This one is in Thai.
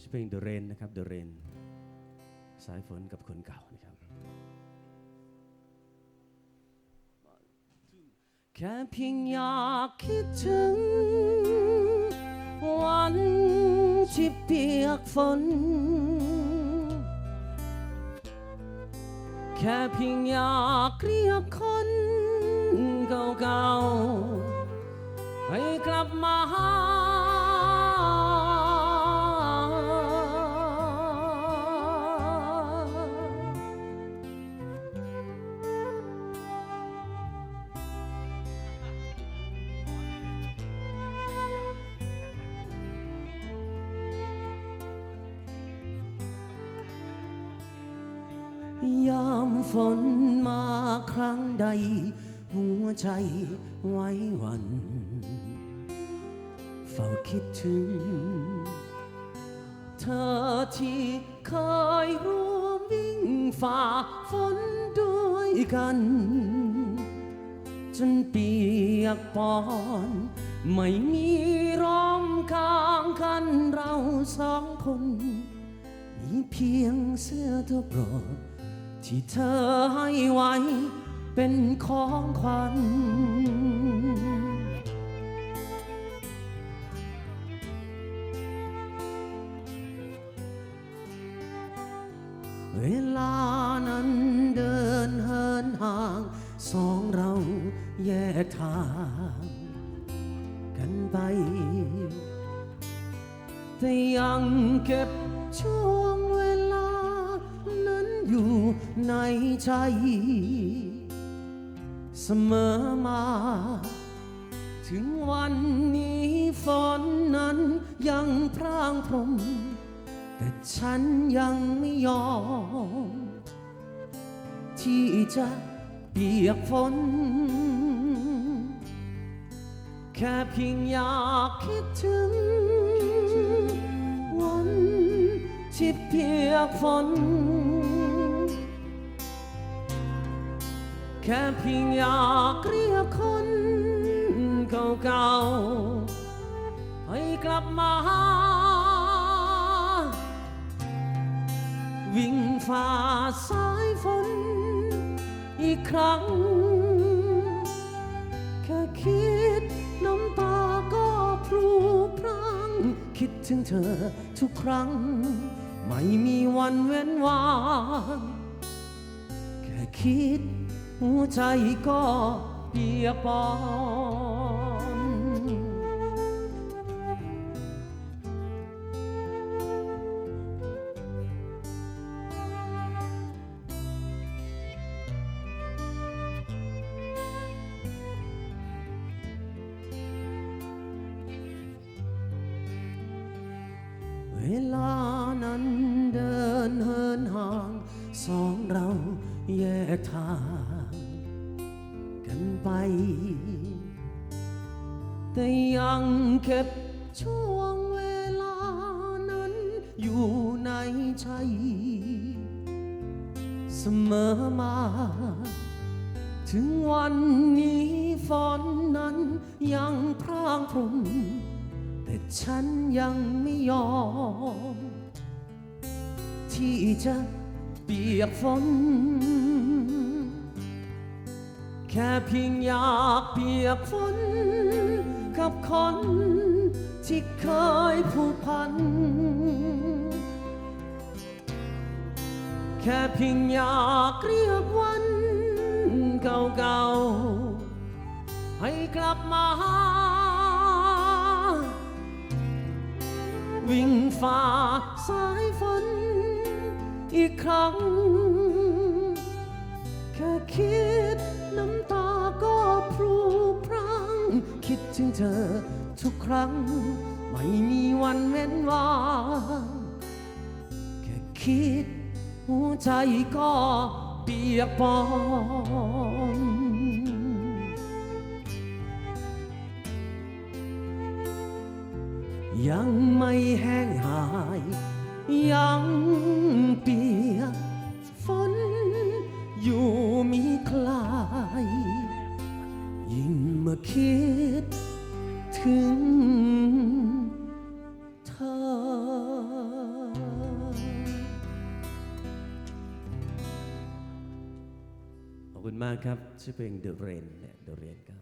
ชื่อเพลง The Rain นะครับ The Rain สายฝนกับคนเก่านะครับ แค่เพียงอยากคิดถึง วันที่เปียกฝน แค่เพียงอยากเรียกคนเก่าๆให้กลับมาหา ยามฝนมาครั้งใด หัวใจไว้หวัน เฝ้าคิดถึง เธอที่เคยร่วมวิ่งฝ่าฝนด้วยกัน จนเปียกปอน ไม่มีร่มข้างกันเราสองคน มีเพียงเสื้อตัวโปรด ที่เธอให้ไว้เป็นของขวัญ เวลานั้นเดินเหินห่าง สองเราแยกทาง กันไป แต่ยังเก็บช่วงเวลา อยู่ในใจเสมอมา ถึงวันนี้ฝนนั้นยังพร่างพรม แต่ฉันยังไม่ยอม ที่จะเปียกฝน แค่เพียงอยากคิดถึง วันที่เปียกฝน ค่เพียงอยากเรียกคนเก่าๆ ให้กลับมา วิ่งฝ่าสายฝนอีกครั้ง แค่คิดน้ำตาก็พรูพรัง คิดถึงเธอทุกครั้ง ไม่มีวันเว้นว่างแค่คิด หัวใจก็เปียกปอนเวลานั้นเดินเหินห่างสองเราแยกทาง ไป แต่ยังเก็บช่วงเวลานั้นอยู่ในใจเสมอมา ถึงวันนี้ฝนนั้นยังพรางพรมแต่ฉันยังไม่ยอม ที่จะเปียกฝน แค่เพียงอยากเปียกฝนกับคนที่เคยผูกพัน แค่เพียงอยากเรียกวันเก่าๆ ให้กลับมาหาวิ่งฝ่าสายฝนอีกครั้ง แค่คิด เธอทุกครั้ง ไม่มีวันเว้นว่างแค่คิดหัวใจก็เปียกปอนยังไม่แห้งหาย ยังเปียกฝนอยู่มีคลาย ยิ่งมาคิดึงเธอ ขอบคุณมากครับ ชื่อเพลง The Rain เนี่ย The Rain ก็